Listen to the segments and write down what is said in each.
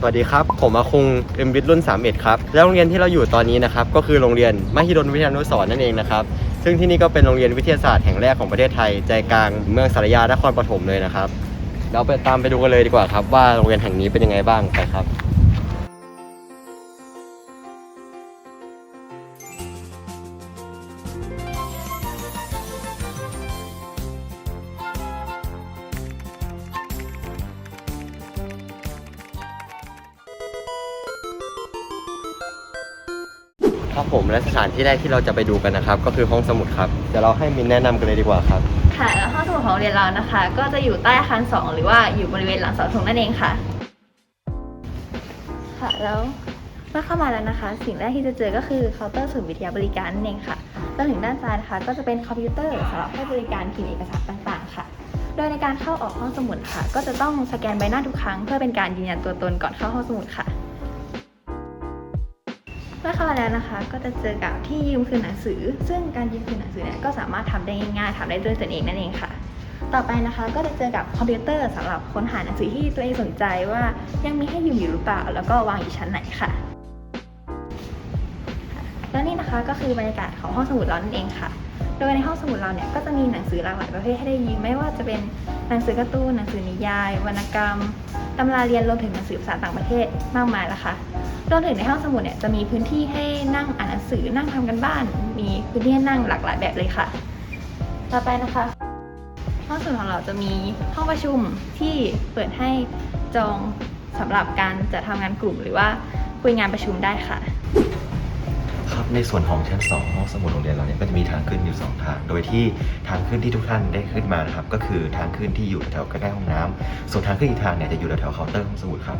สวัสดีครับ ผมอาคุงเอ็มวิทรุ่น 31 ครับ แล้วโรงเรียนที่เราอยู่ตอนนี้นะครับ ก็คือโรงเรียนมหิดลวิทยานุสรนั่นเองนะครับ ซึ่งที่นี่ก็เป็นโรงเรียนวิทยาศาสตร์แห่งแรกของประเทศไทย ใจกลางเมืองสารยานครปฐมเลยนะครับ เราไปตามไปดูกันเลยดีกว่าครับ ว่าโรงเรียนแห่งนี้เป็นยังไงบ้างไปครับ ถานที่แรกที่เราจะไปดูกันนะครับ ก็คือห้องสมุดครับเดี๋ยวเราให้มินแนะนำกันเลยดีกว่าครับ ค่ะแล้วห้องสมุดของโรงเรียนเรานะคะ ก็จะอยู่ใต้อาคาร2หรือว่าอยู่บริเวณหลังเสาธงนั่นเองค่ะ ค่ะแล้วเมื่อเข้ามาแล้วนะคะ สิ่งแรกที่จะเจอก็คือเคาน์เตอร์ศูนย์วิทยาบริการนั่นเองค่ะแล้วถึงด้านซ้ายนะคะ ก็จะเป็นคอมพิวเตอร์สำหรับให้บริการพิมพ์เอกสารต่างๆ ค่ะ โดยในการเข้าออกห้องสมุดค่ะ ก็จะต้องสแกนใบหน้าทุกครั้งเพื่อเป็นการยืนยันตัวตนก่อนเข้าห้องสมุดค่ะเมามาแล้วนะคะ ก็จะเจอกับที่ยืมคืนหนังสือ ซึ่งการยืมคืนหนังสือเนี่ยก็สามารถทำได้ง่ายๆทำได้ด้วยตนเองนั่นเองค่ะ ต่อไปนะคะ ก็จะเจอกับคอมพิวเตอร์สำหรับค้นหาหนังสือที่ตัวเองสนใจว่ายังมีให้ยืมอยู่หรือเปล่า แล้วก็วางอยู่ชั้นไหนค่ะค่ะและนี่นะคะก็คือบรรยากาศของห้องสมุดเรานั่นเองค่ะ โดยในห้องสมุดเราเนี่ยก็จะมีหนังสือหลากหลายประเภทให้ได้ยืมไม่ว่าจะเป็นหนังสือการ์ตูนหนังสือนิยาย วรรณกรรมตำราเรียนรวมถึงหนังสือภาษาต่างประเทศมากมายละค่ะรวมถึงในห้องสมุดเนี่ยจะมีพื้นที่ให้นั่งอ่านหนังสือนั่งทำกันบ้าน มีพื้นที่ให้นั่งหลากหลายแบบเลยค่ะ ต่อไปนะคะห้องสมุดของเราจะมีห้องประชุมที่เปิดให้จองสำหรับการจะทำงานกลุ่มหรือว่าคุยงานประชุมได้ค่ะ ครับในส่วนของชั้น 2 ห้องสมุดโรงเรียนเราเนี่ยก็จะมีทางขึ้นอยู่ 2 ทาง โดยที่ทางขึ้นที่ทุกท่านได้ขึ้นมานะครับก็คือทางขึ้นที่อยู่แถวใกล้ๆห้องน้ำส่วนทางขึ้นอีกทางเนี่ยจะอยู่แถวๆเคาน์เตอร์ห้องสมุดครับ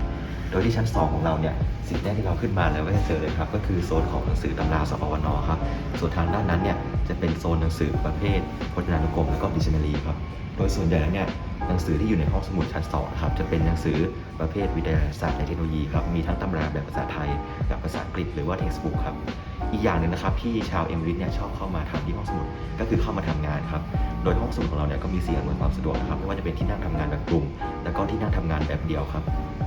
โดยที่ชั้น 2 ของเราเนี่ยสิ่งแรกที่เราขึ้นมาแล้วก็จะเจอเลยครับก็คือโซนของหนังสือตำราสอวนครับส่วนทางด้านนั้นเนี่ยจะเป็นโซนหนังสือประเภทพจนานุกรมแล้วก็ดิกชันนารีครับโดยส่วนใหญ่แล้วเนี่ย หนังสือที่อยู่ในห้องสมุดชั้น2นะครับจะเป็นหนังสือประเภทวิทยาศาสตร์และเทคโนโลยีครับมีทั้งตำราแบบภาษาไทยแบบภาษาอังกฤษหรือว่า textbook ครับอีกอย่างหนึ่งนะครับที่ชาวเอ็มริสเนี่ยชอบเข้ามาทำที่ห้องสมุดก็คือเข้ามาทำงานครับโดยห้องสมุดของเราเนี่ยก็มีสี่อำนวยความสะดวกนะครับไม่ว่าจะเป็นที่นั่งทำงานแบบกลุ่ม แล้วก็ที่นั่งทำงานแบบเดียวครับ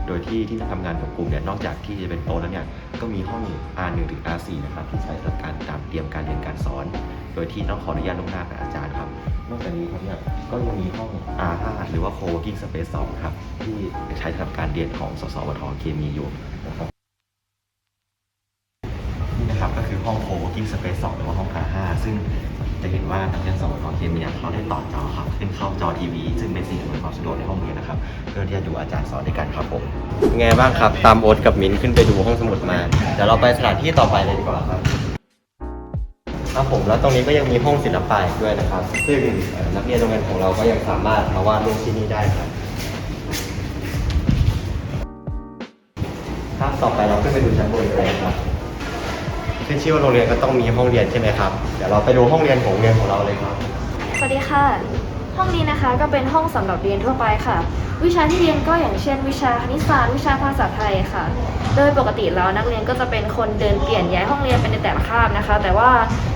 โดยที่ที่นั่งทำงานแบบกลุ่มเนี่ยนอกจากที่จะเป็นโต๊ะแล้วเนี่ยก็มีห้อง R1 ถึง R4 นะครับที่ใช้สำหรับการตามเตรียมการเรียนการสอน โดยที่ต้องขออนุญาตล่วงหน้ากับอาจารย์ครับ นอกจากนี้ครับเนี่ยก็ยังมีห้อง R5 หรือว่า Co-working Space 2ครับ ที่ใช้สำหรับการเรียนของสสวทเคมีอยู่นะครับนี่นะครับก็คือห้อง co-working space 2หรือว่าห้อง R5 ซึ่งจะเห็นว่านักเรียนสองของเคมีเขาได้ต่อจอครับขึ้นเข้าจอทีวี ซึ่งเป็นสิ่งอำนวยความสะดวกในห้องเรียนนะครับ เพื่อที่จะดูอาจารย์สอนด้วยกันครับผมไงบ้างครับตามโอ๊ตกับมิ้นขึ้นไปดูห้องสมุดมาเดี๋ยวเราไปสถานที่ต่อไปเลยดีกว่าครับ ครับผมแล้วตรงนี้ก็ยังมีห้องศิลปะอีกด้วยนะครับ ซึ่งนักเรียนโรงเรียนของเราก็ยังสามารถมาวาดรูปที่นี่ได้ครับครับต่อไปเราขึ้นไปดูชั้นบนกันครับขึ้นชื่อว่าโรงเรียนก็ต้องมีห้องเรียนใช่ไหมครับเดี๋ยวเราไปดูห้องเรียนของโรงเรียนของเราเลยครับ สวัสดีค่ะ ห้องนี้นะคะก็เป็นห้องสำหรับเรียนทั่วไปค่ะ วิชาที่เรียนก็อย่างเช่น วิชาคณิตศาสตร์วิชาภาษาไทยค่ะ โดยปกติแล้วนักเรียนก็จะเป็นคนเดินเปลี่ยนย้ายห้องเรียนไปในแต่ละคาบนะคะ แต่ว่า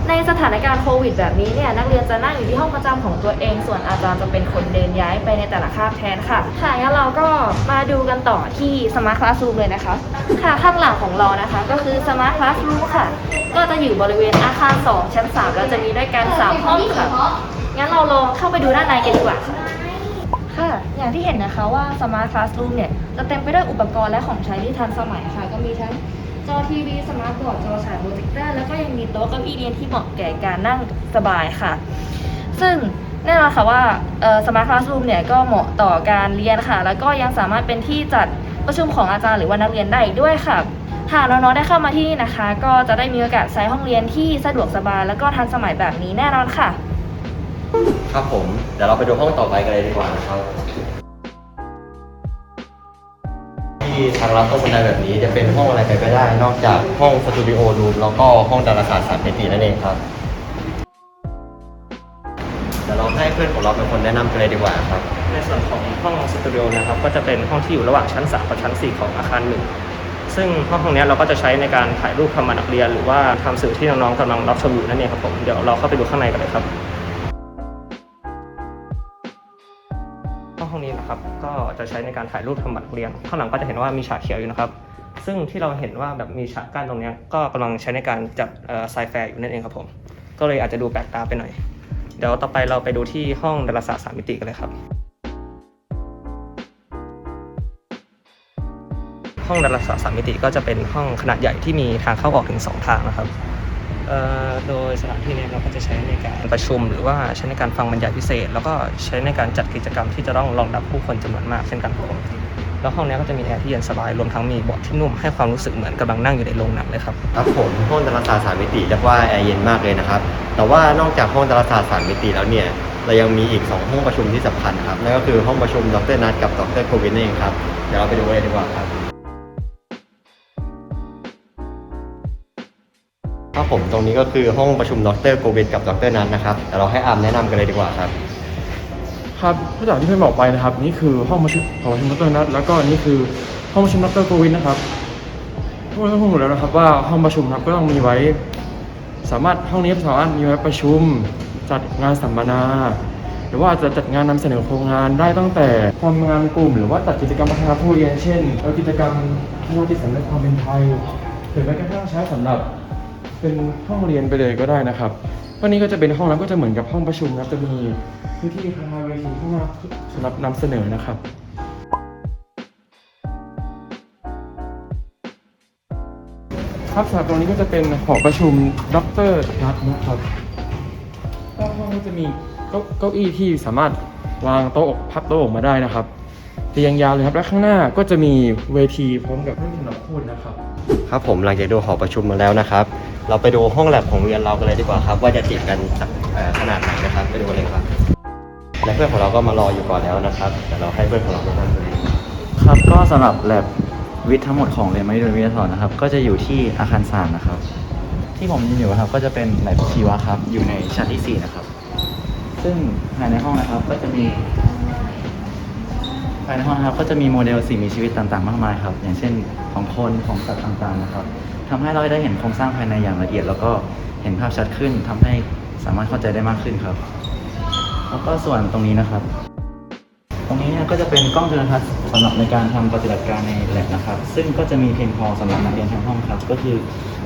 ในสถานการณ์โควิด แบบนี้เนี่ยนักเรียนจะนั่งอยู่ที่ห้องประจำของตัวเอง ส่วนอาจารย์จะเป็นคนเดินย้ายไปในแต่ละคาบแทนค่ะค่ะงั้นเราก็มาดูกันต่อที่ Smart Classroom เลยนะคะค่ะข้างหลังของเรานะคะก็คือ Smart Classroom ค่ะ ก็จะอยู่บริเวณอาคาร 2 ชั้น 3 แล้วจะมีด้วยกัน3ห้องค่ะงั้นเราลองเข้าไปดูด้านในกันดีกว่าค่ะ ค่ะ อย่างที่เห็นนะคะว่า Smart Classroom เนี่ย จะเต็มไปด้วยอุปกรณ์และของใช้ที่ทันสมัยค่ะ ก็มีทั้งจอทีวีสมาร์ทบอร์ดจอฉายโปรเจคเตอร์ แล้วก็ยังมีโต๊ะเก้าอี้เรียนที่เหมาะแก่การนั่งสบายค่ะ ซึ่งแน่นอนค่ะว่าเอ่อ Smart Classroom เนี่ยก็เหมาะต่อการเรียนค่ะ แล้วก็ยังสามารถเป็นที่จัดประชุมของอาจารย์หรือว่านักเรียนได้อีกด้วยค่ะ หากน้องๆได้เข้ามาที่นี่นะคะ ก็จะได้มีโอกาสใช้ห้องเรียนที่สะดวกสบาย แล้วก็ทันสมัยแบบนี้แน่นอนค่ะ ครับผม เดี๋ยวเราไปดูห้องต่อไปกันเลยดีกว่านะครับ ที่ทางลัดต้องบันไดแบบนี้จะเป็นห้องอะไรไปไม่ได้ นอกจากห้องสตูดิโอรูมแล้วก็ห้องดาราศาสตร์สามมิตินั่นเองครับ เดี๋ยวเราให้เพื่อนของเราเป็นคนแนะนำกันเลยดีกว่าครับ ในส่วนของห้องสตูดิโอนะครับก็จะเป็นห้องที่อยู่ระหว่างชั้น 3 กับชั้น 4 ของอาคารหนึ่งซึ่งห้องห้องนี้ยเราก็จะใช้ในการถ่ายรูปทำมานักเรียน หรือว่าทำสื่อที่น้องๆกำลังรับชมอยู่นั่นเองครับผมเดี๋ยวเราเข้าไปดูข้างในกันเลยครับ จะใช้ในการถ่ายรูปทำบัตรเรียน ข้างหลังก็จะเห็นว่ามีฉากเขียวอยู่นะครับ ซึ่งที่เราเห็นว่าแบบมีฉากกั้นตรงนี้ก็กำลังใช้ในการจัดไซแฟร์อยู่นั่นเองครับผม ก็เลยอาจจะดูแปลกตาไปหน่อย เดี๋ยวต่อไปเราไปดูที่ห้องดาราศาสตร์สามมิติกันเลยครับ ห้องดาราศาสตร์สามมิติก็จะเป็นห้องขนาดใหญ่ที่มีทางเข้าออกถึง 2 ทางนะครับ โดยสถานที่เนี้เราก็จะใช้ในการประชุม หรือว่าใช้ในการฟังบรรยายพิเศษ แล้วก็ใช้ในการจัดกิจกรรมที่จะต้องรองรับผู้คนจำนวนมากเช่นกันครับผมแล้วห้องเนี้ยก็จะมีแอร์ที่เย็นสบายรวมทั้งมีเบาะที่นุ่มให้ความรู้สึกเหมือนกำลังนั่งอยู่ในโรงหนังเลยครับครับผมห้องดาราศาสตร์สามมิติเรียกว่าแอร์เย็นมากเลยนะครับแต่ว่านอกจากห้องดาราศาสตร์สามมิติแล้วเนี่ยเรายังมีอีก 2 ห้องประชุมที่สำคัญครับนั่นก็คือห้องประชุมดรนัทกับดรโควินนั่นเองครับเดี๋ยวเราไปดูกันเลยดีกว่าครับ ครับผมตรงนี้ก็คือห้องประชุมดรโควินกับดรนัทนะครับเดี๋ยวเราให้อามแนะนำกันเลยดีกว่าครับ ครับก็อย่างที่เพื่อนบอกไปนะครับ นี่คือห้องประชุมของประชุมดรนัทแล้วก็นี่คือห้องประชุมดรโควินนะครับทุกคนต้องรู้แล้วนะครับ ว่าห้องประชุมครับก็ต้องมีไว้ สามารถห้องนี้สามารถมีไว้ประชุม จัดงานสัมมนา หรือว่าจะจัดงานนำเสนอโครงงานได้ตั้งแต่ทำงานกลุ่ม หรือว่าจัดกิจกรรมพัฒนาผู้เรียนเช่นเอากิจกรรมพัฒนาจิตสำนึกความเป็นไทยหรือแม้กระทั่งใช้สำหรับ เป็นห้องเรียนไปเลยก็ได้นะครับวันนี้ก็จะเป็นห้องนั้นก็จะเหมือนกับห้องประชุมครับจะมีพื้นที่คายๆเวทีข้างหน้าสำหรับนำเสนอนะครับครับสำหรับตรงนี้ก็จะเป็นหอประชุมด็อกเตอร์นัทนะครับด้านห้องก็จะมีเก้าเก้าอี้ที่สามารถวางโต๊ะพับโต๊ะออกมาได้นะครับเรียงยาวเลยครับ และข้างหน้าก็จะมีเวทีพร้อมกับให้สำหรับพูดนะครับ ครับผมหลังจากดูหอประชุมมาแล้วนะครับ เราไปดูห้องแลบของเรียนเรากันเลยดีกว่าครับ ว่าจะติดกันขนาดไหนนะครับ ไปดูกันเลยครับและเพื่อนของเราก็มารออยู่ก่อนแล้วนะครับเดี๋ยวเราให้เพื่อนของเรามานั่งกันเลยครับก็สำหรับแลบวิทย์ทั้งหมดของเรียนมหิดลวิทยาศาสตร์นะครับ ก็จะอยู่ที่อาคารสามนะครับ ที่ผมยืนอยู่นะครับก็จะเป็นแลบชีวะครับ อยู่ในชั้นที่สี่นะครับ ซึ่งภายในห้องนะครับก็จะมีภายในห้องนะครับก็จะมีโมเดลสิ่งมีชีวิตต่างๆ มากมายครับ อย่างเช่นของคนของสัตว์ต่างๆนะครับ ทำให้เราได้เห็นโครงสร้างภายในอย่างละเอียด แล้วก็เห็นภาพชัดขึ้นทำให้สามารถเข้าใจได้มากขึ้นครับ แล้วก็ส่วนตรงนี้นะครับ ตรงนี้เนี่ยก็จะเป็นกล้องจุลทรรศน์สำหรับในการทำปฏิบัติการในแลบนะครับ ซึ่งก็จะมีเพียงพอสำหรับนักเรียนทั้งห้องครับ ก็คือ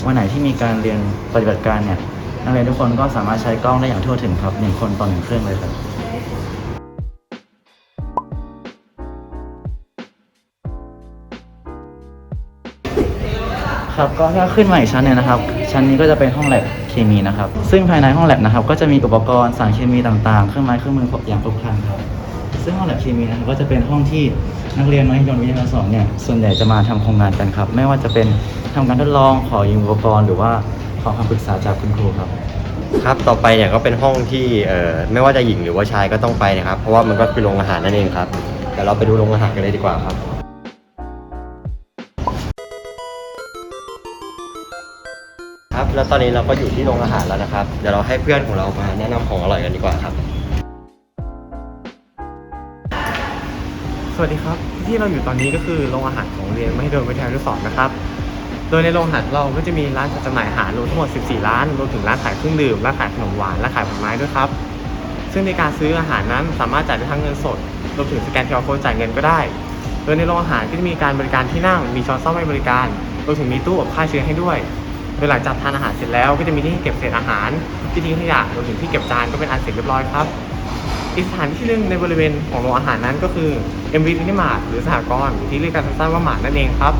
วันไหนที่มีการเรียนปฏิบัติการเนี่ยนักเรียนทุกคนก็สามารถใช้กล้องได้อย่างทั่วถึงครับหนึ่งคนต่อหนึ่งเครื่องเลยครับ ครับก็ถ้าขึ้นมาอีกชั้นหนึงนะครับ ชั้นนี้ก็จะเป็นห้องแลบเคมีนะครับ ซึ่งภายในห้องแลบนะครับ ก็จะมีอุปกรณ์สารเคมีต่างๆ เครื่องไม้เครื่องมืออย่างครบครันครับ ซึ่งห้องแลบเคมีนะครับก็จะเป็นห้องที่นักเรียนมหิดลวิทยาศาสตร์เนี่ยส่วนใหญ่จะมาทำโครงงานกันครับ ไม่ว่าจะเป็นทำการทดลองขอยืมอุปกรณ์หรือว่าขอคำปรึกษาจากคุณครูครับ ครับต่อไปเนี่ยก็เป็นห้องที่เอ่อไม่ว่าจะหญิงหรือว่าชายก็ต้องไปนะครับ เพราะว่ามันก็คือโรงอาหารนั่นเองครับเดี๋ยวเราไปดูโรงอาหารกันเลยดีกว่าครับ แล้วตอนนี้เราก็อยู่ที่โรงอาหารแล้วนะครับ เดี๋ยวเราให้เพื่อนของเรามาแนะนำของอร่อยกันดีกว่าครับ สวัสดีครับ ที่เราอยู่ตอนนี้ก็คือโรงอาหารของโรงเรียนไมหิดลวิทยานุสรณ์นะครับ โดยในโรงอาหารเราก็จะมีร้านจัดจำหน่ายอาหารรวมทั้งหมด 14 ร้านรวมถึงร้านขายเครื่องดื่มร้านขายขนมหวานและขายผลไม้ด้วยครับ ซึ่งในการซื้ออาหารนั้นสามารถจ่ายได้ทั้งเงินสดรวมถึงสแกน QR Code จ่ายเงินก็ได้ โดยในโรงอาหารก็จะมีการบริการที่นั่งมีช้อนซ่อมให้บริการรวมถึงมีตู้อบฆ่าเชื้อให้ด้วย โดยหลังจากทานอาหารเสร็จแล้วก็จะมีที่เก็บเศษอาหารที่ทิ้งขยะรวมถึงที่เก็บจานก็เป็นอันเสร็จเรียบร้อยครับ อีกสถานที่หนึ่งในบริเวณของโรงอาหารนั้นก็คือ m v มินิมาร์ทหรือสหกรณ์ที่เรียกกันสั้นๆว่าหมาร์ทนั่นเองครับ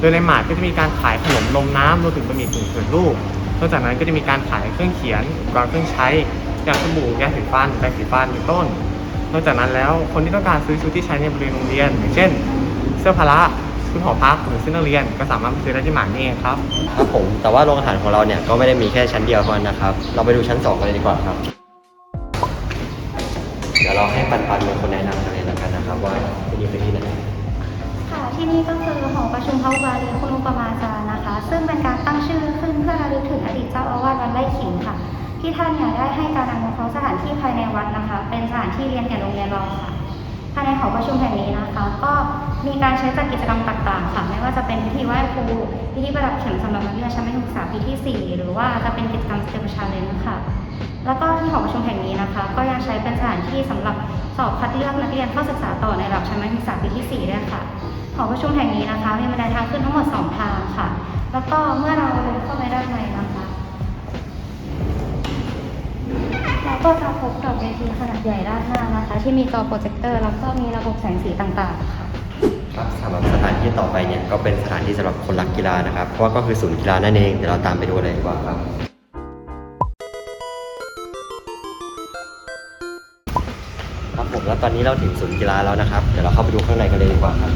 โดยในหมาร์ทก็จะมีการขายขนมนมน้ำรวมถึงบะหมี่กึ่งสำเร็จรูปนอกจากนั้นก็จะมีการขายเครื่องเขียนอุปกรณ์เครื่องใช้อย่างสบู่ยาสีฟันแปรงสีฟันเป็นต้น นอกจากนั้นแล้วคนที่ต้องการซื้อชุดที่ใช้ในบริเวณโรงเรียนอย่างเช่น เสื้อพละ ชุดหอพักหรือเสื้อนักเรียนก็สามารถไปซื้อได้ที่หมาร์ทนี่เองครับ ครับผมแต่ว่าโรงอาหารของเราเนี่ยก็ไม่ได้มีแค่ชั้นเดียวเท่านั้นนะครับ เราไปดูชั้นสองกันเลยดีกว่าครับ เดี๋ยวเราให้ปันปันเป็นคนแนะนำกันเลยแล้วกันนะครับ ว่าที่นี่เป็นที่ไหนค่ะที่นี่ก็คือหอประชุมพระอุบาลีคุณอุปมาจารย์นะคะ ซึ่งเป็นการตั้งชื่อขึ้นเพื่อระลึกถึงอดีตเจ้าอาวาสวัดไร่ขิงค่ะที่ท่านเนี่ยได้ให้การอนุเคราะห์สถานที่ภายในวัดนะคะ เป็นสถานที่เรียนแก่โรงเรียนเราค่ะ ภายในหอประชุมแห่งนี้นะคะ ก็มีการใช้จัดกิจกรรมต่างๆค่ะไม่ว่าจะเป็นพิธีไหว้ครูพิธีประดับเข็มสำหรับนักเรียนชั้นมัธยมศึกษาปีที่ 4 หรือว่าจะเป็นกิจกรรมสเตปชาเลนจ์ค่ะ แล้วก็ที่หอประชุมแห่งนี้นะคะ ก็ยังใช้เป็นสถานที่สำหรับสอบคัดเลือกนักเรียนเข้าศึกษาต่อในระดับชั้นมัธยมศึกษาปีที่ 4 ด้วยค่ะหอประชุมแห่งนี้นะคะ มีบันไดทางขึ้นทั้งหมด 2 ทางค่ะ แล้วก็เมื่อเราเดินเข้าไปด้านในนะคะ ก็จะพบกับเวทีขนาดใหญ่ด้านหน้านะคะ ที่มีจอโปรเจคเตอร์แล้วก็มีระบบแสงสีต่างๆค่ะครับสำหรับสถานที่ต่อไปเนี่ยก็เป็นสถานที่สำหรับคนรักกีฬานะครับเพราะว่าก็คือศูนย์กีฬานั่นเองเดี๋ยวเราตามไปดูเลยดีกว่าครับครับผมแล้วตอนนี้เราถึงศูนย์กีฬาแล้วนะครับ เดี๋ยวเราเข้าไปดูข้างในกันเลยดีกว่าครับ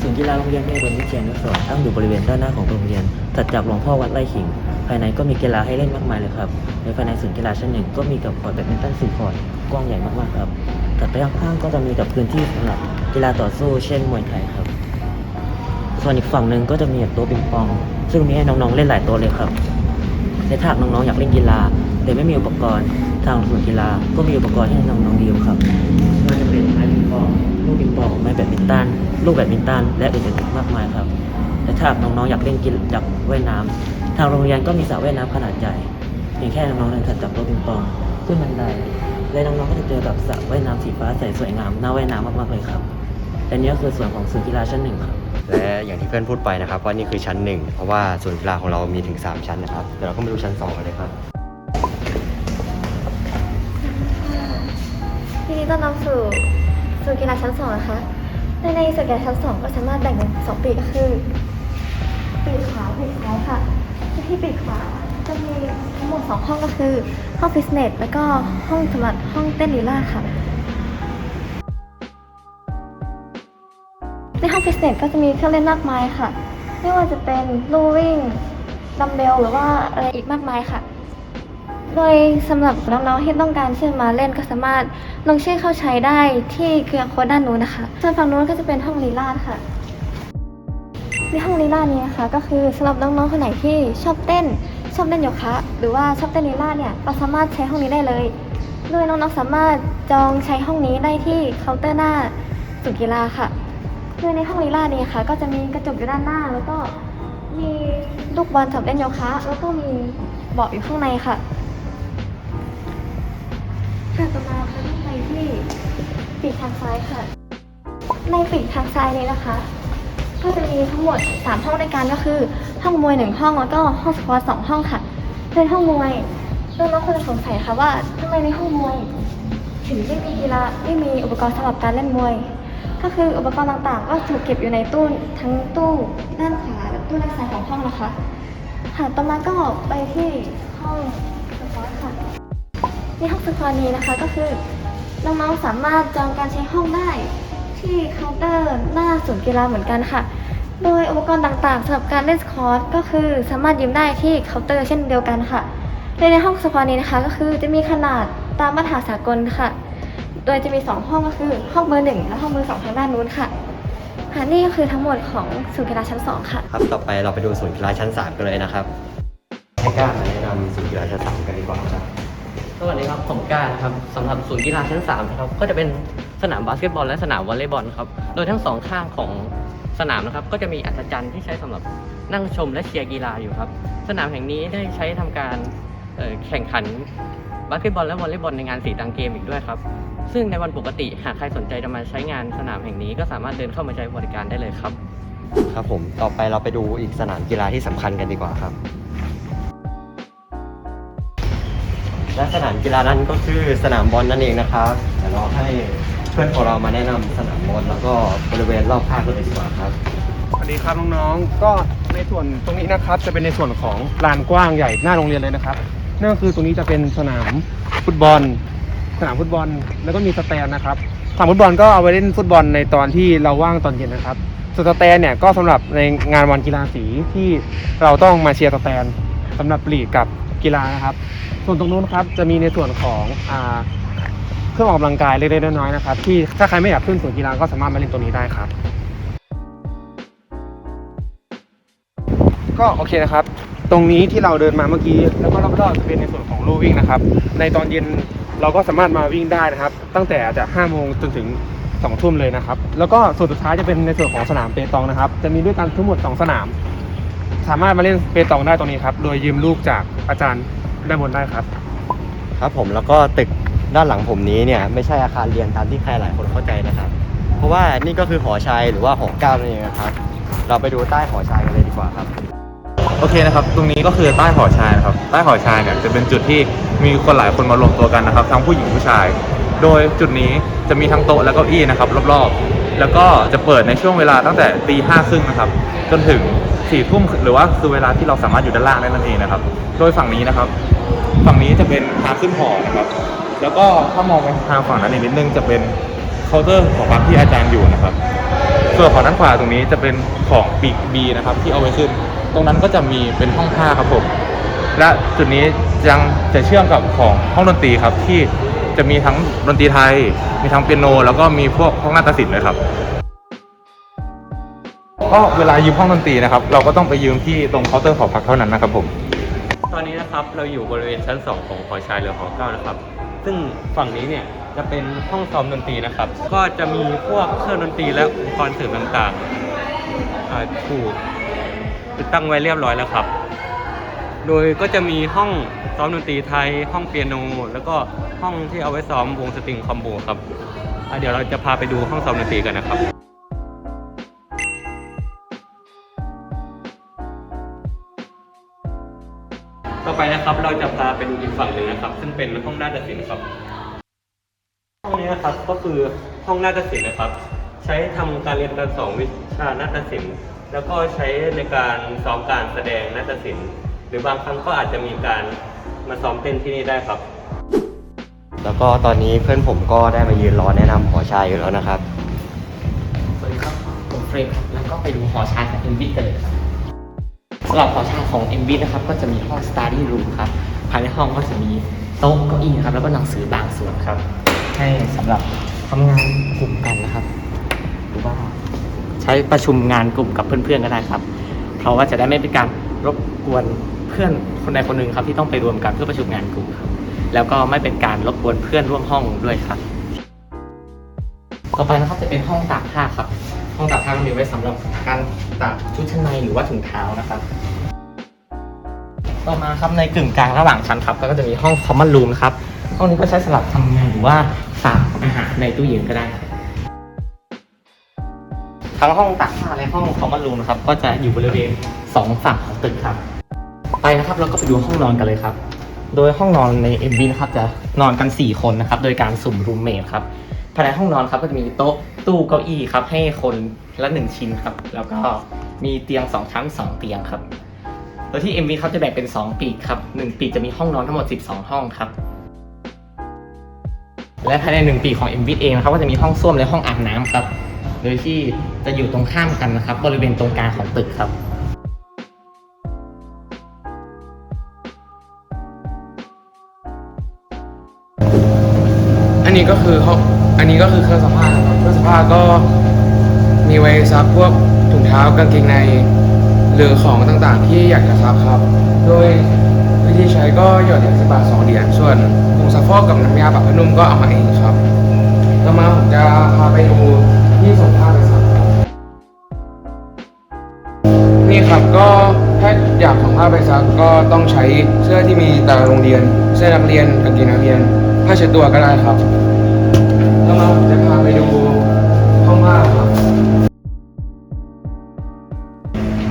ศูนย์กีฬาโรงเรียนเมรุนวิเชียรนุสรณ์ตั้งอยู่บริเวณด้านหน้าของโรงเรียนจัดจากหลวงพ่อวัดไร่ขิง ภายในก็มีกีฬาให้เล่นมากมายเลยครับในภายในศูนย์กีฬาชั้นหนึ่งก็มีกับคอร์ตแบดมินตันสี่คอร์ตกว้างใหญ่มากๆครับถัดไปข้างๆก็จะมีกับพื้นที่สำหรับกีฬาต่อสู้เช่นมวยไทยครับ ส่วนอีกฝั่งหนึ่งก็จะมีโต๊ะปิงปอง ซึ่งมีให้น้องๆเล่นหลายโต๊ะเลยครับและถ้าน้องๆอยากเล่นกีฬาแต่ไม่มีอุปกรณ์ทางศูนย์กีฬาก็มีอุปกรณ์ให้น้องๆยืมครับไม่ว่าจะเป็นไม้ปิงปองลูกปิงปองไม้แบดมินตันลูกแบดมินตันและอื่นๆมากมายครับและถ้าน้องๆอยากเล่นกีฬาอยากว่ายน้ำ ทางโรงเรียนก็มีสระว่ายน้ำขนาดใหญ่เพียงแค่น้องๆเดินถัดจากโต๊ะปิงปองขึ้นบันไดและน้องๆก็จะเจอกับสระว่ายน้ำสีฟ้าใสสวยงามน่าว่ายน้ำมากๆเลยครับและนี่ก็คือส่วนของศูนย์กีฬาชั้นหนึ่งครับและอย่างที่เพื่อนพูดไปนะครับว่านี่คือชั้นหนึ่งเพราะว่าศูนย์กีฬาของเรามีถึง 3 ชั้นนะครับเดี๋ยวเราก็มาดูชั้น2กันเลยครับทีนี้ต้อนรับสู่ศูนย์กีฬาชั้นสองนะคะในในศูนย์กีฬาชั้นสองก็สามารถแบ่งเป็นสองปีกก็คือปีกขวาปีกซ้ายค่ะ ที่ปีกขวาจะมีทั้งหมดสองห้องก็คือ ห้องฟิตเนส แล้วก็ห้องสำหรับห้องเต้นลีลาค่ะในห้องฟิตเนสก็จะมีเครื่องเล่นมากมายค่ะ ไม่ว่าจะเป็นลู่วิ่งดัมเบลหรือว่าอะไรอีกมากมายค่ะ โดยสำหรับน้องๆที่ต้องการที่จะมาเล่นก็สามารถลงชื่อเข้าใช้ได้ที่เครือโค้ดด้านนู้นนะคะ ส่วนฝั่งนู้นก็จะเป็นห้องลีลาดค่ะ ในห้องลีลาดนี้นะคะก็คือสำหรับน้องๆคนไหนที่ชอบเต้น ชอบเล่นโยคะ หรือว่าชอบเต้นลีลาดเนี่ยก็สามารถใช้ห้องนี้ได้เลยโดยน้องๆสามารถจองใช้ห้องนี้ได้ที่เคาน์เตอร์หน้าศูนย์กีฬาค่ะโดยในห้องลีลานี้ค่ะ ก็จะมีกระจกอยู่ด้านหน้า แล้วก็มีลูกบอลสำหรับเล่นโยคะ แล้วก็มีเบาะอยู่ข้างในค่ะค่ะต่อมาค่ะไปที่ปีกทางซ้ายค่ะ ในปีกทางซ้ายนี้นะคะ ก็จะมีทั้งหมด 3 ห้องด้วยกันก็คือ ห้องมวย 1 ห้องแล้วก็ห้องสปอร์ต2ห้องค่ะในห้องมวยน้องๆคนสงสัยค่ะว่าทำไมในห้องมวย ถึงไม่มีกีฬาไม่มีอุปกรณ์สำหรับการเล่นมวย ก็คืออุปกรณ์ต่างๆ ก็ถูกเก็บอยู่ในตู้ทั้งตู้ด้านขวาและตู้ด้านซ้ายของห้องนะคะค่ะต่อมาก็ไปที่ห้องสปอร์ตค่ะในห้องสปอร์ตนี้นะคะก็คือน้องๆสามารถจองการใช้ห้องได้ ที่เคาน์เตอร์หน้าศูนย์กีฬาเหมือนกันค่ะ โดยอุปกรณ์ต่างๆสำหรับการเล่นสควอตก็คือสามารถยืมได้ที่เคาน์เตอร์เช่นเดียวกันค่ะโดยในห้องสควอตนี้นะคะ ก็คือจะมีขนาดตามมาตรฐานสากลค่ะ โดยจะมี 2 ห้องก็คือห้องเบอร์หนึ่งและห้องเบอร์สองทางด้านนู้นค่ะค่ะนี่ก็คือทั้งหมดของศูนย์กีฬาชั้น 2 ค่ะ ครับ ต่อไปเราไปดูศูนย์กีฬาชั้น 3 กันเลยนะครับ ให้กล้ามาแนะนำศูนย์กีฬาชั้น 3 กันดีกว่าครับ สวัสดีครับผมกานะครับสำหรับศูนย์กีฬาชั้น3นะครับก็จะเป็นสนามบาสเกตบอลและสนามวอลเลย์บอลครับโดยทั้งสองข้างของสนามนะครับ ก็จะมีอัศจรรย์ที่ใช้สำหรับนั่งชมและเชียร์กีฬาอยู่ครับ สนามแห่งนี้ได้ใช้ทำการแข่งขันบาสเกตบอลและวอลเลย์บอลในงานสีตังเกมอีกด้วยครับ ซึ่งในวันปกติหากใครสนใจจะมาใช้งานสนามแห่งนี้ก็สามารถเดินเข้ามาใช้บริการได้เลยครับ ครับผมต่อไปเราไปดูอีกสนามกีฬาที่สำคัญกันดีกว่าครับ และสนามกีฬานั้นก็คือสนามบอลนั่นเองนะครับเดี๋ยวเราให้เพื่อนของเรามาแนะนำสนามบอลแล้วก็บริเวณรอบข้างกันเลยดีกว่าครับ สวัสดีครับน้องๆ ก็ในส่วนตรงนี้นะครับจะเป็นในส่วนของลานกว้างใหญ่หน้าโรงเรียนเลยนะครับ นั่นก็คือตรงนี้จะเป็นสนามฟุตบอล สนามฟุตบอลแล้วก็มีสแตนนะครับสนามฟุตบอลก็เอาไว้เล่นฟุตบอลในตอนที่เราว่างตอนเย็นนะครับ ส่วนสแตนเนี่ยก็สำหรับในงานวันกีฬาสีที่เราต้องมาเชียร์สแตนสำหรับลีกกับ กีฬานะครับ ส่วนตรงนู้นครับจะมีในส่วนของอ่าเครื่องออกกำลังกายเล็กๆน้อยๆนะครับ ที่ถ้าใครไม่อยากขึ้นสวนกีฬาก็สามารถมาเล่นตรงนี้ได้ครับ ก็โอเคนะครับ ตรงนี้ที่เราเดินมาเมื่อกี้ แล้วก็รอบๆจะเป็นในส่วนของลู่วิ่งนะครับ ในตอนเย็นเราก็สามารถมาวิ่งได้นะครับ ตั้งแต่จะ5โมงจนถึงสองทุ่มเลยนะครับ แล้วก็ส่วนสุดท้ายจะเป็นในส่วนของสนามเปตองนะครับ จะมีด้วยกันทั้งหมดสองสนาม สามารถมาเล่นเปตองได้ตรงนี้ครับ โดยยืมลูกจากอาจารย์ด้านบนได้ครับ ครับผมแล้วก็ตึกด้านหลังผมนี้เนี่ยไม่ใช่อาคารเรียนตามที่ใครหลายคนเข้าใจนะครับ เพราะว่านี่ก็คือหอชัยหรือว่าหอเก้านั่นเองนะครับ เราไปดูใต้หอชัยกันเลยดีกว่าครับ โอเคนะครับ ตรงนี้ก็คือใต้หอชายนะครับ ใต้หอชายเนี่ยจะเป็นจุดที่มีคนหลายคนมารวมตัวกันนะครับ ทั้งผู้หญิงผู้ชาย โดยจุดนี้จะมีทั้งโต๊ะและเก้าอี้นะครับรอบๆ แล้วก็จะเปิดในช่วงเวลาตั้งแต่ตีห้าครึ่งนะครับ จนถึง สี่ทุ่มหรือว่าคือเวลาที่เราสามารถอยู่ด้านล่างได้นั่นเองนะครับ โดยฝั่งนี้นะครับ ฝั่งนี้จะเป็นทางขึ้นหอนะครับ แล้วก็ถ้ามองไปทางฝั่งนั้นอีกนิดนึงจะเป็นเคาน์เตอร์ของร้านที่อาจารย์อยู่นะครับ ส่วนของด้านขวาตรงนี้จะเป็นของปีกบีนะครับที่เอาไว้ขึ้น ตรงนั้นก็จะมีเป็นห้องผ้าครับผม และจุดนี้ยังจะเชื่อมกับของห้องดนตรีครับที่จะมีทั้งดนตรีไทย มีทั้งเปียโน แล้วก็มีพวกห้องนาฏศิลป์เลยครับ ก็เวลายืมห้องดนตรีนะครับ เราก็ต้องไปยืมที่ตรงเคาน์เตอร์หอพักเท่านั้นนะครับผม ตอนนี้นะครับเราอยู่บริเวณชั้น 2 ของหอชายหรือหอเก้านะครับ ซึ่งฝั่งนี้เนี่ยจะเป็นห้องซ้อมดนตรีนะครับ ก็จะมีพวกเครื่องดนตรีและอุปกรณ์เสริมต่างๆอ่าถูกติดตั้งไว้เรียบร้อยแล้วครับ โดยก็จะมีห้องซ้อมดนตรีไทย ห้องเปียโน แล้วก็ห้องที่เอาไว้ซ้อมวงสตริงคอมโบครับเดี๋ยวเราจะพาไปดูห้องซ้อมดนตรีกันนะครับ ต่อไปนะครับเราจะพาไปดูอีกฝั่งหนึ่งนะครับ ซึ่งเป็นห้องนาฏศิลป์ครับ ห้องนี้นะครับก็คือห้องนาฏศิลป์นะครับ ใช้ทำการเรียนการสอนวิชานาฏศิลป์ แล้วก็ใช้ในการซ้อมการแสดงนาฏศิลป์ หรือบางครั้งก็อาจจะมีการมาซ้อมเต้นที่นี่ได้ครับ แล้วก็ตอนนี้เพื่อนผมก็ได้มายืนรอแนะนำหอชัยอยู่แล้วนะครับ สวัสดีครับผมเฟรมครับแล้วก็ไปดูหอชายของ m v i t กันเลยครับ หรับหอชาของ m v นะครับก็จะมีห้อง study room ครับภายในห้องก็จะมีโต๊ะเก้าอี้ครับแล้วก็หนังสือบางส่วนครับ ให้สำหรับทำงานกลุ่มกันนะครับ หรือว่าใช้ประชุมงานกลุ่มกับเพื่อนๆก็ได้ครับ เพราะว่าจะได้ไม่เป็นการรบกวนเพื่อนคนใดคนหนึ่งครับที่ต้องไปรวมกันเพื่อประชุมงานกลุ่มครับ แล้วก็ไม่เป็นการรบกวนเพื่อนร่วมห้องด้วยครับ ต่อไปนะครับจะเป็นห้องตากผ้าครับ ห้องตากผ้าก็มีไว้สำหรับการตากชุดชั้นในหรือว่าถุงเท้านะครับ ต่อมาครับในกึ่งกลางระหว่างชั้นครับก็จะมีห้อง common room นะครับห้องนี้ก็ใช้สำหรับทำงานหรือว่าฝากอาหารในตู้เย็นก็ได้ครับทั้งห้องตากผ้าและห้อง common room นะครับก็จะอยู่บริเวณสองฝั่งของตึกครับ ไปนะครับเราก็ไปดูห้องนอนกันเลยครับ โดยห้องนอนใน MV นะครับจะนอนกัน 4 คนนะครับ โดยการสุ่มรูมเมทครับ ภายในห้องนอนครับก็จะมีโต๊ะตู้เก้าอี้ครับให้คนละหนึ่งชิ้นครับ แล้วก็มีเตียง2ชั้น2เตียงครับโดยที่ MV ครับจะแบ่งเป็น 2 ปีกครับ1ปีกจะมีห้องนอนทั้งหมด 12 ห้องครับ และภายใน 1 ปีของ MV เองนะครับก็จะมีห้องส้วมและห้องอาบน้ำครับ โดยที่จะอยู่ตรงข้ามกันนะครับ บริเวณตรงกลางของตึกครับอันนี้ก็คือห้อง อันนี้ก็คือเครื่องซักผ้าครับเครื่องซักผ้าก็มีไว้ซักพวกถุงเท้ากางเกงใน หรือของต่างๆ ที่อยากจะซักครับ โดยวิธีใช้ก็หยอดเหรียญสิบบาทสองเหรียญส่วนผงซักฟอกกับน้ำยาปรับผ้านุ่มก็เอามาเองครับต่อมาผมจะพาไปดูที่ส่งผ้าไปซักนี่ครับก็ถ้าอยากส่งผ้าไปซักก็ต้องใช้เสื้อที่มีตาโรงเรียน เสื้อนักเรียนกางเกงนักเรียนผ้าเช็ดตัวก็ได้ครับ ต่อมาผมจะพาไปดูห้องผ้าครับ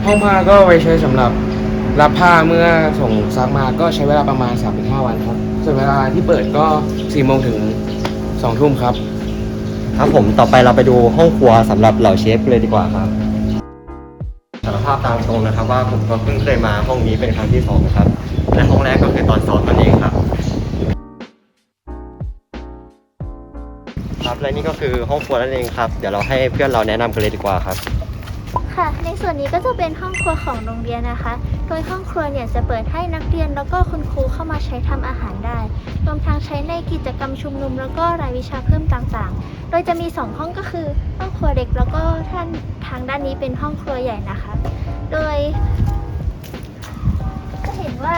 ห้องผ้าก็ไว้ใช้สำหรับรับผ้าเมื่อส่งซักมาก็ใช้เวลาประมาณ 3-5 วันครับ ส่วนเวลาที่เปิดก็4โมงถึง2ทุ่มครับ ครับผมต่อไปเราไปดูห้องครัวสำหรับเหล่าเชฟเลยดีกว่าครับสารภาพตามตรงนะครับว่าผมก็เพิ่งเคยมาห้องนี้เป็นครั้งที่สองนะครับและห้องแรกก็คือตอนซ้อมนั่นเองครับ และนี่ก็คือห้องครัวนั่นเองครับ เดี๋ยวเราให้เพื่อนเราแนะนำกันเลยดีกว่าครับ ค่ะ ในส่วนนี้ก็จะเป็นห้องครัวของโรงเรียนนะคะ โดยห้องครัวเนี่ยจะเปิดให้นักเรียนแล้วก็คุณครูเข้ามาใช้ทำอาหารได้ รวมทั้งใช้ในกิจกรรมชุมนุม แล้วก็รายวิชาเพิ่มต่างๆ โดยจะมี 2 ห้องก็คือห้องครัวเด็กแล้วก็ท่านทางด้านนี้เป็นห้องครัวใหญ่นะคะ โดยจะเห็นว่า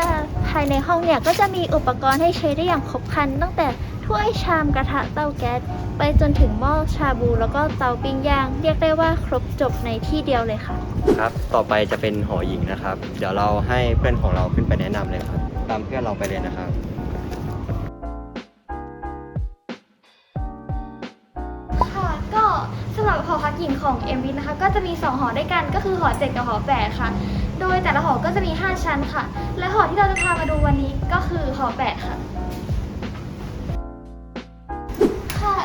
ภายในห้องเนี่ยก็จะมีอุปกรณ์ให้ใช้ได้อย่างครบครันตั้งแต่ ถ้วยชามกระทะเตาแก๊สไปจนถึงหม้อชาบูแล้วก็เตาปิ้งย่าง เรียกได้ว่าครบจบในที่เดียวเลยค่ะ ครับ ต่อไปจะเป็นหอหญิงนะครับ เดี๋ยวเราให้เพื่อนของเราขึ้นไปแนะนำเลยครับ ตามเพื่อนเราไปเลยนะครับ ค่ะก็สำหรับหอพักหญิงของเอ็มวินะคะ ก็จะมี 2 หอด้วยกันก็คือหอ 7 กับหอ 8 ค่ะ โดยแต่ละหอก็จะมี 5 ชั้นค่ะ และหอที่เราจะพามาดูวันนี้ก็คือหอ 8 ค่ะ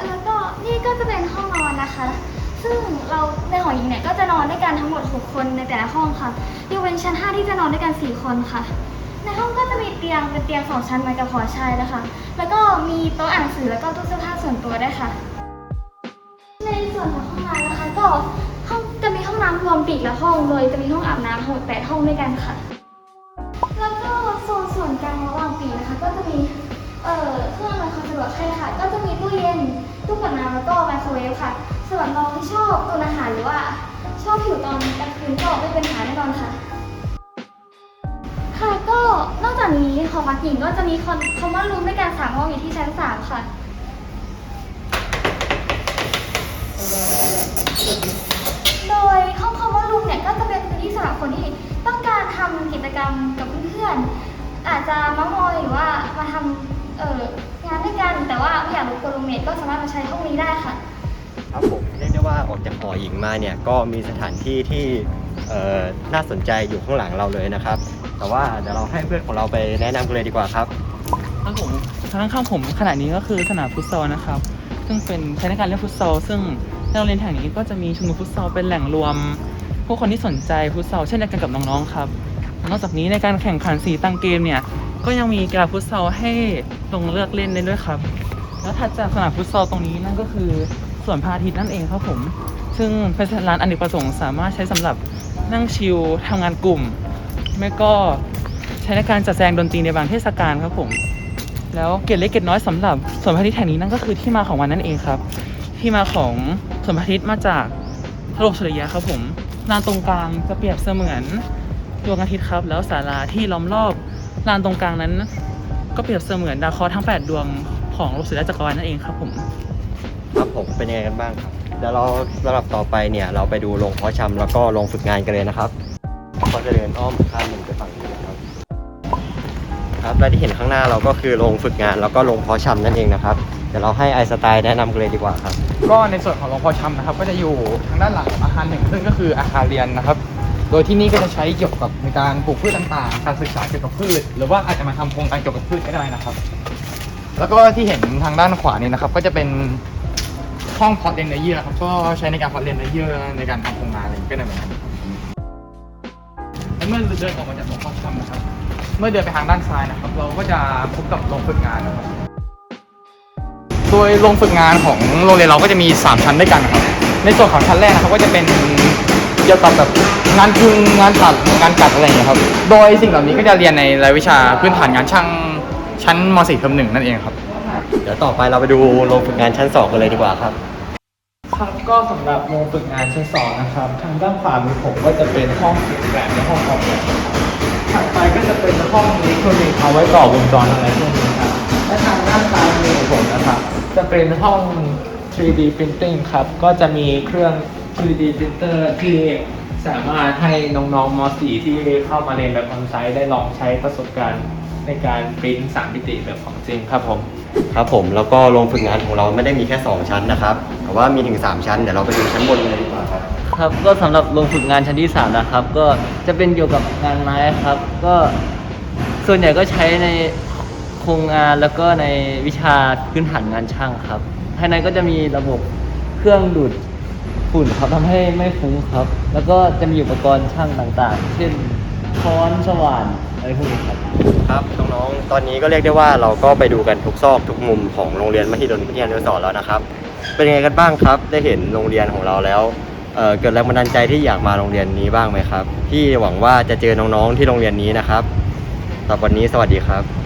แล้วก็นี่ก็จะเป็นห้องนอนนะคะ ซึ่งเราในหอหญิงเนี่ยก็จะนอนด้วยกันทั้งหมด 6 คนในแต่ละห้องค่ะยกเว้นชั้น 5 ที่จะนอนด้วยกัน 4 คนค่ะ ในห้องก็จะมีเตียงเป็นเตียงสองชั้นเหมือนกับหอชายนะคะ แล้วก็มีโต๊ะอ่านหนังสือแล้วก็ตู้เสื้อผ้าส่วนตัวด้วยค่ะ ในส่วนของห้องน้ำนะคะ ก็ห้องจะมีห้องน้ำรวมปีกละห้องโดยจะมีห้องอาบน้ำทั้งหมดแปดห้องด้วยกันค่ะ แล้วก็โซนส่วนกลางระหว่างปีกนะคะ ก็จะมีเอ่อเครื่องอำนวยความสะดวกให้ค่ะ ก็จะมีตู้เย็น ตู้กดน้ำแล้วก็ไมโครเวฟค่ะส่วนน้องที่ชอบตุนอาหารหรือว่าชอบผิวตอนกลางคืนก็ไม่เป็นปัญหาแน่นอนค่ะ ค่ะก็นอกจากนี้หอพักหญิงก็จะมีคอนคอมมอนรูมด้วยกันสามห้องอยู่ที่ชั้นสามค่ะ โดยห้องคอมมอนรูมเนี่ยก็จะเป็นพื้นที่สำหรับคนที่ต้องการทำกิจกรรมกับเพื่อนๆอาจจะมามอยหรือว่ามาทำเอ่อ งานด้วยกัน แต่ว่าไม่อยากรบกวนรูมเมทก็สามารถมาใช้ห้องนี้ได้ค่ะ ครับผมเรียกได้ว่าออกจากหอหญิงมาเนี่ยก็มีสถานที่ที่เอ่อน่าสนใจอยู่ข้างหลังเราเลยนะครับ แต่ว่าเดี๋ยวเราให้เพื่อนของเราไปแนะนำกันเลยดีกว่าครับ ครับผมทางข้างผมขณะนี้ก็คือสนามฟุตซอลนะครับ ซึ่งเป็นใช้ในการเล่นฟุตซอลซึ่งในโรงเรียนแห่งนี้ก็จะมีชุมนุมฟุตซอลเป็นแหล่งรวม ผู้คนที่สนใจฟุตซอลเช่นเดียวกันกับน้องๆครับ นอกจากนี้ในการแข่งขันสีตังเกมเนี่ยก็ยังมีกีฬาฟุตซอลให้ลงเลือกเล่นได้ด้วยครับ แล้วถัดจากสนามฟุตซอลตรงนี้นั่นก็คือสวนพระอาทิตย์นั่นเองครับผม ซึ่งเป็นร้านอเนกประสงค์สามารถใช้สำหรับนั่งชิลทำงานกลุ่ม ไม่ก็ใช้ในการจัดแสดงดนตรีในบางเทศกาลครับผม แล้วเกร็ดเล็กเกร็ดน้อยสำหรับสวนพระอาทิตย์แห่งนี้นั่นก็คือที่มาของวันนั่นเองครับ ที่มาของสวนพระอาทิตย์มาจากระบบสุริยะครับผมลานตรงกลางจะเปรียบเสมือน ดวงอาทิตย์ครับ แล้วศาลาที่ล้อมรอบลานตรงกลางนั้น ก็เปรียบเสมือนดาวเคราะห์ทั้ง 8 ดวงของระบบสุริยะจักรวาลนั่นเองครับผม ครับผมเป็นยังไงกันบ้างครับเดี๋ยวเราสำหรับต่อไปเนี่ยเราไปดูโรงเพาะชำแล้วก็โรงฝึกงานกันเลยนะครับก็จะเดินอ้อมข้ามหนึ่งไปฝั่งนี้นะครับ ครับและที่เห็นข้างหน้าเราก็คือโรงฝึกงานแล้วก็โรงเพาะชำนั่นเองนะครับเดี๋ยวเราให้ไอสไตล์แนะนำกันเลยดีกว่าครับ ก็ในส่วนของโรงเพาะชำนะครับ ก็จะอยู่ทางด้านหลังของอาคารหนึ่งซึ่งก็คืออาคารเรียนนะครับ โดยที่นี่ก็จะใช้เกี่ยวกับในการปลูกพืชต่างๆ การศึกษาเกี่ยวกับพืช หรือว่าอาจจะมาทำโครงการเกี่ยวกับพืชก็ได้นะครับ แล้วก็ที่เห็นทางด้านขวานี่นะครับ ก็จะเป็นห้องพาะเลี้ยงเนอเยื่อครับ ก็ใช้ในการพาะเลี้ยงเนอเยื่อในการทำโครงงานอะไรก็ได้เหมือนกันและเมื่อเดินออกมาจากโรงพาะชำนะครับ เมื่อเดินไปทางด้านซ้ายนะครับ เราก็จะพบกับโรงฝึกงานนะครับ โดยโรงฝึกงานของโรงเรียนเราก็จะมี 3 ชั้นด้วยกันนะครับ ในส่วนของชั้นแรกนะครับก็จะเป็น เกี่ยวกับแบบงานพึงงานตัดงานกัดอะไรอย่างเงี้ยครับ โดยสิ่งเหล่านี้ก็จะเรียนในรายวิชาพื้นฐานงานช่างชั้นม .4 เทอมหนึ่งนั่นเองครับ เดี๋ยวต่อไปเราไปดูโรงฝึกงานชั้น 2 กันเลยดีกว่าครับ ครับก็สำหรับโรงฝึกงานชั้นสองนะครับทางด้านขวามือผมก็จะเป็นห้องฝึกแบบในห้องออกแบบถัดไปก็จะเป็นห้องอิเล็กทรอนิกส์เอาไว้ต่อวงจรอะไรพวกนี้ครับและทางด้านซ้ายมือของผมนะครับจะเป็นห้อง 3D Printing ครับ ก็จะมีเครื่อง 3D printer ที่สามารถให้น้องๆม .4 ที่เข้ามาเรียนแบบออนไซต์ได้ลองใช้ประสบการณ์ในการปริ้นสามมิติแบบของจริงครับผม ครับผมแล้วก็โรงฝึกงานของเราไม่ได้มีแค่ 2 ชั้นนะครับ แต่ว่ามีถึง 3 ชั้น เดี๋ยวเราไปดูชั้นบนกันเลยดีกว่าครับ ครับก็สำหรับโรงฝึกงานชั้นที่ 3 นะครับ ก็จะเป็นเกี่ยวกับงานไม้ครับ ก็ส่วนใหญ่ก็ใช้ในโครงงานแล้วก็ในวิชาพื้นฐานงานช่างครับ ภายในก็จะมีระบบเครื่องดูด ฝุ่นครับทำให้ไม่ฟุ้งครับ แล้วก็จะมีอุปกรณ์ช่างต่างๆ เช่นค้อนสว่านอะไรพวกนี้ครับ ครับน้องๆ ตอนนี้ก็เรียกได้ว่าเราก็ไปดูกันทุกซอกทุกมุมของโรงเรียนมหิดลวิทยานุสรณ์แล้วนะครับ เป็นยังไงกันบ้างครับ ได้เห็นโรงเรียนของเราแล้วเเกิดแรงบันดาลใจที่อยากมาโรงเรียนนี้บ้างไหมครับพี่หวังว่าจะเจอน้องๆที่โรงเรียนนี้นะครับตอนวันนี้สวัสดีครับ